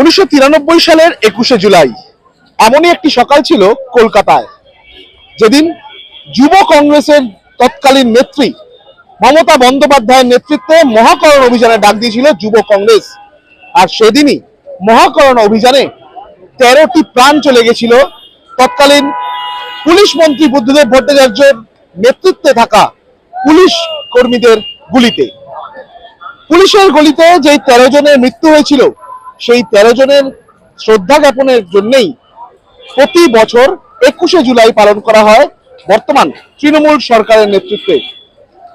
উনিশশো তিরানব্বই সালের একুশে জুলাই। এমনই একটি সকাল ছিল কলকাতায়। যেদিন যুব কংগ্রেসের তৎকালীন নেত্রী মমতা বন্দ্যোপাধ্যায়ের নেতৃত্বে মহাকরণ অভিযানে ডাক দিয়েছিল যুব কংগ্রেস। আর সেদিনই মহাকরণ অভিযানে তেরোটি প্রাণ চলে গেছিল। তৎকালীন পুলিশ মন্ত্রী বুদ্ধদেব ভট্টাচার্যের নেতৃত্বে থাকা পুলিশ কর্মীদের গুলিতে। পুলিশের গুলিতে যেই তেরো জনের মৃত্যু হয়েছিল সেই তেরো জনের শ্রদ্ধা জ্ঞাপনের জন্যই প্রতি বছর একুশে জুলাই পালন করা হয় বর্তমান তৃণমূল সরকারের নেতৃত্বে।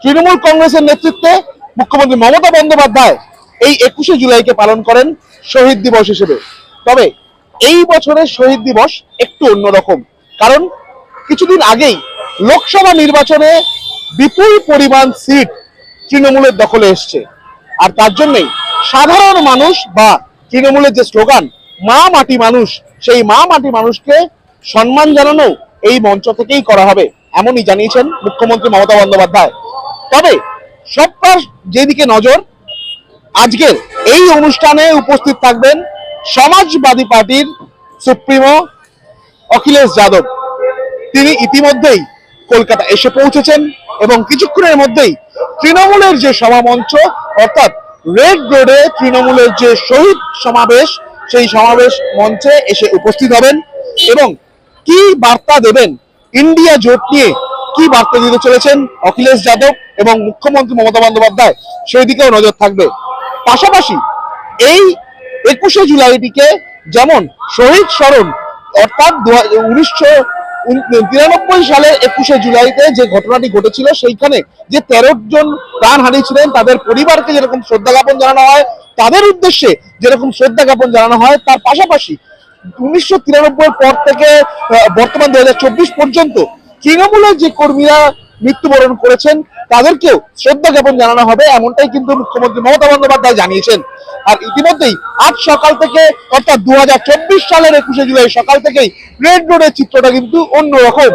তৃণমূল কংগ্রেসের নেতৃত্বে মুখ্যমন্ত্রী মমতা বন্দ্যোপাধ্যায় এই একুশে জুলাইকে পালন করেন শহীদ দিবস হিসেবে। তবে এই বছরের শহীদ দিবস একটু অন্যরকম। কারণ কিছুদিন আগেই লোকসভা নির্বাচনে বিপুল পরিমাণ সিট তৃণমূলের দখলে এসছে। আর তার জন্যই সাধারণ মানুষ বা তৃণমূলের যে স্লোগান, মা মাটি মানুষ, সেই মা মাটি মানুষকে সম্মান জানানো এই মঞ্চ থেকেই করা হবে, এমনই জানিয়েছেন মুখ্যমন্ত্রী মমতা বন্দ্যোপাধ্যায়। তবে সবটার যেদিকে নজর, আজকের এই অনুষ্ঠানে উপস্থিত থাকবেন সমাজবাদী পার্টির সুপ্রিমো অখিলেশ যাদব। তিনি ইতিমধ্যেই কলকাতা এসে পৌঁছেছেন এবং কিছুক্ষণের মধ্যেই তৃণমূলের যে সভামঞ্চ, অর্থাৎ রেড রোডে তৃণমূলের যে শহীদ সমাবেশ, সেই সমাবেশ মঞ্চে এসে উপস্থিত হবেন এবং কি বার্তা দেবেন? ইন্ডিয়া জোট নিয়ে কি বার্তা দিতে চলেছেন অখিলেশ যাদব এবং মুখ্যমন্ত্রী মমতা বন্দ্যোপাধ্যায়? সেই দিকেও নজর থাকবে। পাশাপাশি এই একুশে জুলাইটিকে যেমন শহীদ স্মরণ, অর্থাৎ উনিশশো তিরানব্বই সালে একুশে জুলাইতে যে ঘটনাটি ঘটেছিল, সেইখানে যে তেরো জন প্রাণ হারিয়েছিলেন, তাদের পরিবারকে যেরকম শ্রদ্ধা জ্ঞাপন জানানো হয়, তাদের উদ্দেশ্যে যেরকম শ্রদ্ধা জ্ঞাপন জানানো হয়, তার পাশাপাশি উনিশশো তিরানব্বই পর থেকে বর্তমান দু হাজার চব্বিশ পর্যন্ত তৃণমূলের যে কর্মীরা মৃত্যুবরণ করেছেন, তাদেরকেও শ্রদ্ধা জ্ঞাপন জানানো হবে, এমনটাই কিন্তু মুখ্যমন্ত্রী মমতা বন্দ্যোপাধ্যায় জানিয়েছেন। আর ইতিমধ্যেই আজ সকাল থেকে, অর্থাৎ দুহাজার চব্বিশ সালের একুশে জুলাই সকাল থেকেই রেড রোডের চিত্রটা কিন্তু অন্যরকম।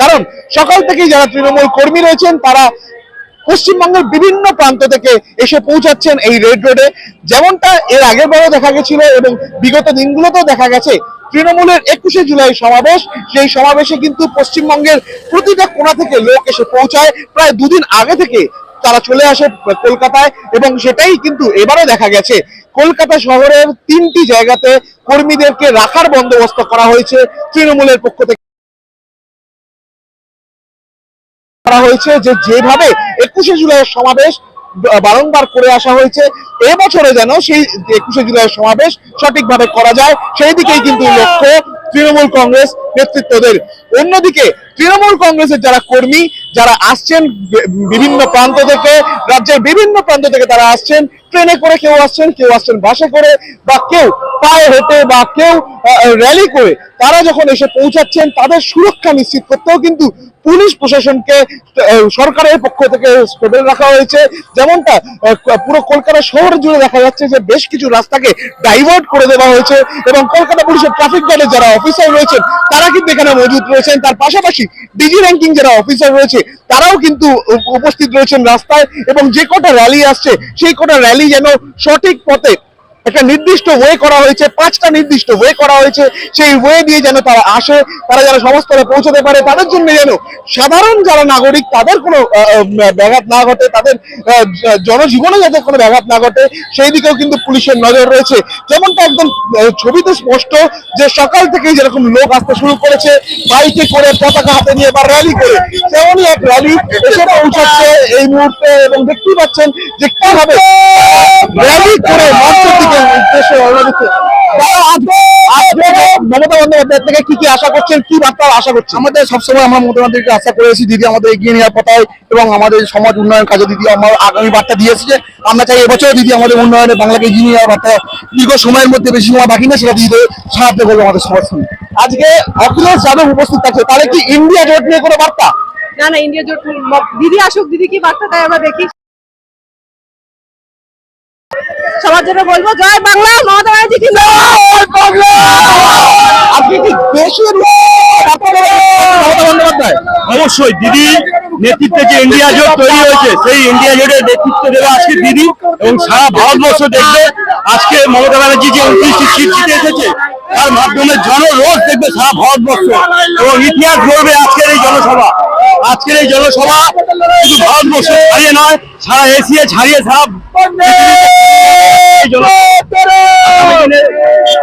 কারণ সকাল থেকেই যারা তৃণমূল কর্মী রয়েছেন, তারা পশ্চিমবঙ্গের বিভিন্ন প্রান্ত থেকে এসে পৌঁছাচ্ছেন এই রেড রোডে যেমনটা এর আগের বারও দেখা গেছিল এবং বিগত দিনগুলোতেও দেখা গেছে তৃণমূলের একুশে জুলাই সমাবেশ, সেই সমাবেশে কিন্তু পশ্চিমবঙ্গের প্রতিটা কোণা থেকে লোক এসে পৌঁছায়। প্রায় দুদিন আগে থেকে তারা চলে আসে কলকাতায় এবং সেটাই কিন্তু এবারও দেখা গেছে। কলকাতা শহরের তিনটি জায়গাতে কর্মীদেরকে রাখার বন্দোবস্ত করা হয়েছে তৃণমূলের পক্ষ থেকে। করা হয়েছে যে যেভাবে একুশে জুলাইয়ের সমাবেশ বারংবার করে আসা হয়েছে। এবছরে যেন সেই একুশে জুলাইয়ের সমাবেশ সঠিকভাবে করা যায় সেই দিকেই কিন্তু লক্ষ্য তৃণমূল কংগ্রেস নেতৃত্বদের। অন্যদিকে তৃণমূল কংগ্রেসের যারা কর্মী, যারা আসছেন বিভিন্ন প্রান্ত থেকে, রাজ্যের বিভিন্ন প্রান্ত থেকে তারা আসছেন, ট্রেনে করে কেউ আসছেন কেউ আসছেন বাসে করে, বা কেউ পায়ে হেঁটে বা কেউ র্যালি করে, তারা যখন এসে পৌঁছাচ্ছেন, তাদের সুরক্ষা নিশ্চিত করতেও কিন্তু পুলিশ প্রশাসনকে সরকারের পক্ষ থেকে স্টেবল রাখা হয়েছে। যেমনটা পুরো কলকাতা শহর জুড়ে দেখা যাচ্ছে যে বেশ কিছু রাস্তাকে ডাইভার্ট করে দেওয়া হয়েছে এবং কলকাতা পুলিশের ট্রাফিক গার্ডের যারা অফিসার রয়েছেন, তারা কিন্তু এখানে মজুদ রয়েছেন। তার পাশাপাশি ডিজি র্যাঙ্কিং যারা অফিসার রয়েছে, তারাও কিন্তু উপস্থিত রয়েছেন রাস্তায় এবং যে কটা র্যালি আসছে, সেই কটা র্যালি যেন সঠিক পথে একটা নির্দিষ্ট ওয়ে করা হয়েছে, পাঁচটা নির্দিষ্ট ওয়ে করা হয়েছে, সেই ওয়ে দিয়ে যেন তারা আসে, তারা যেন সমস্তলে পৌঁছতে পারে, তাদের জন্য যেন সাধারণ যারা নাগরিক, তাদের কোনো ব্যাঘাত না ঘটে, তাদের জনজীবনে যাতে কোনো ব্যাঘাত না ঘটে, সেই দিকেও কিন্তু পুলিশের নজর রয়েছে। যেমনটা একদম ছবিতে স্পষ্ট যে সকাল থেকেই যেরকম লোক আসতে শুরু করেছে, বাইকে করে পতাকা হাতে নিয়ে বা র্যালি করে, তেমনই এক র্যালি এসে পৌঁছাচ্ছে এই মুহূর্তে এবং দেখতেই পাচ্ছেন যে কীভাবে র্যালি করে মঞ্চের দিকে উদ্দেশ্যে রওনা দিচ্ছে দাদা, আজ- আজকে মমতা বন্দ্যোপাধ্যায় থেকে কি কি আশা করছেন? কি বার্তা আশা করছেন? আমাদের সবসময় আমরা আশা করেছি দিদি আমাদের এগিয়ে নেওয়ার কথায় এবং আমাদের সমাজ উন্নয়ন কাজে দিদি আমার আগামী বার্তা দিয়ে এসেছে আমরা চাই এবছর দিদি আমাদের উন্নয়নে বাংলাকে এগিয়ে নিয়ে যাওয়ার বার্তা দীর্ঘ সময়ের মধ্যে বেশি সময় বাকি না সেটা দিদি সাহায্য করব আমাদের সবার সঙ্গে আজকে অখিলেশ যাদব উপস্থিত থাকছে তাহলে কি ইন্ডিয়া জোট নিয়ে কোনো বার্তা? না না ইন্ডিয়া জোট দিদি আসুক দিদি কি বার্তা দেয়? আমরা দেখি। সবার জন্য বলব জয় বাংলা মমতা ব্যানার্জি কি আপনি কি বন্দ্যোপাধ্যায় অবশ্যই দিদি নেতৃত্বে যে ইন্ডিয়া জোট তৈরি হয়েছে সেই ইন্ডিয়া জোটের নেতৃত্ব দেবে আজকে দিদি এবং সারা ভারতবর্ষ দেখবে আজকে মমতা ব্যানার্জি যে উনত্রিশটি সিট জিতে এসেছে তার মাধ্যমে জনরোষ দেখবে সারা ভারতবর্ষ এবং ইতিহাস গড়বে আজকের এই জনসভা। আজকের এই জনসভা শুধু ভারতবর্ষ ছাড়িয়ে নয়, সারা এশিয়া ছাড়িয়ে সারা।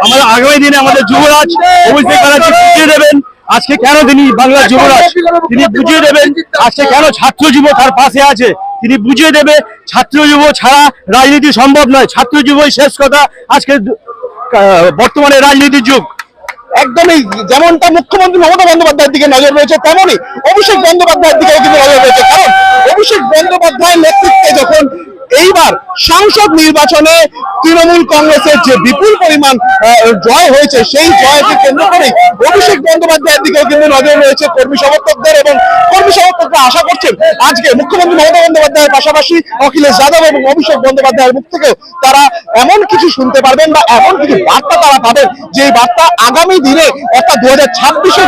আমাদের আগামী দিনে আমাদের যুবরাজ অভিষেক ব্যানার্জি বুঝিয়ে দেবেন, আজকে কেন তিনি বাংলার যুবরাজ? তিনি বুঝিয়ে দেবেন, আজকে কেন ছাত্র যুব তার পাশে আছে? তিনি বুঝিয়ে দেবে, ছাত্র যুব ছাড়া রাজনীতি সম্ভব নয়। ছাত্র যুবই শেষ কথা আজকে বর্তমানে রাজনীতির যুগ। একদমই যেমনটা মুখ্যমন্ত্রী মমতা বন্দ্যোপাধ্যায়ের দিকে নজর রয়েছে, তেমনই অভিষেক বন্দ্যোপাধ্যায়ের দিকে কিন্তু নজর রয়েছে। কারণ অভিষেক বন্দ্যোপাধ্যায়ের নেতৃত্বে যখন এইবার সংসদ নির্বাচনে তৃণমূল কংগ্রেসের যে বিপুল পরিমাণ জয় হয়েছে, সেই জয়কে কেন্দ্র করে অভিষেক বন্দ্যোপাধ্যায়ের দিকেও কিন্তু নজর রয়েছে কর্মী সমর্থকদের এবং কর্মী সমর্থকরা আশা করছেন আজকে মুখ্যমন্ত্রী মমতা বন্দ্যোপাধ্যায়ের পাশাপাশি অখিলেশ যাদব এবং অভিষেক বন্দ্যোপাধ্যায়ের মুখ থেকেও তারা এমন কিছু শুনতে পারবেন বা এমন কিছু বার্তা তারা পাবেন যে বার্তা আগামী দিনে অর্থাৎ দু হাজার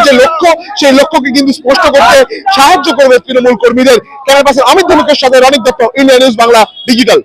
যে লক্ষ্য, সেই লক্ষ্যকে কিন্তু স্পষ্ট করতে সাহায্য করবে তৃণমূল কর্মীদের। ক্যামেরা পাশে অমিত ধনুকের সাথে Ronik Dutta, India news Bangla physical